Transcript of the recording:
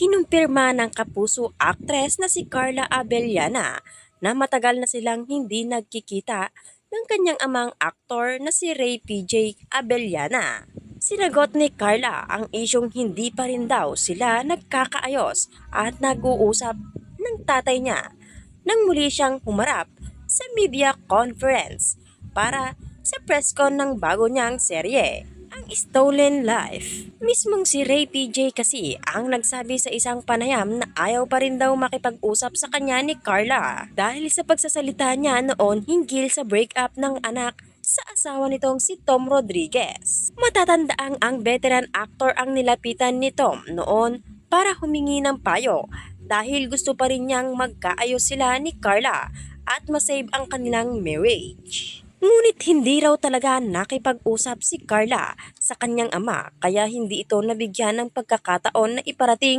Kinumpirma ng kapuso actress na si Carla Abellana na matagal na silang hindi nagkikita ng kanyang amang aktor na si Ray PJ Abellana. Sinagot ni Carla ang isyong hindi pa rin daw sila nagkakaayos at nag-uusap ng tatay niya nang muli siyang humarap sa media conference para sa press con ng bago niyang serye, ang Stolen Life. Mismong si Ray PJ kasi ang nagsabi sa isang panayam na ayaw pa rin daw makipag-usap sa kanya ni Carla dahil sa pagsasalita niya noon hinggil sa breakup ng anak sa asawa nitong si Tom Rodriguez. Matatandaang ang veteran actor ang nilapitan ni Tom noon para humingi ng payo dahil gusto pa rin niyang magkaayos sila ni Carla at masave ang kanilang marriage. Hindi raw talaga nakipag-usap si Carla sa kanyang ama kaya hindi ito nabigyan ng pagkakataon na iparating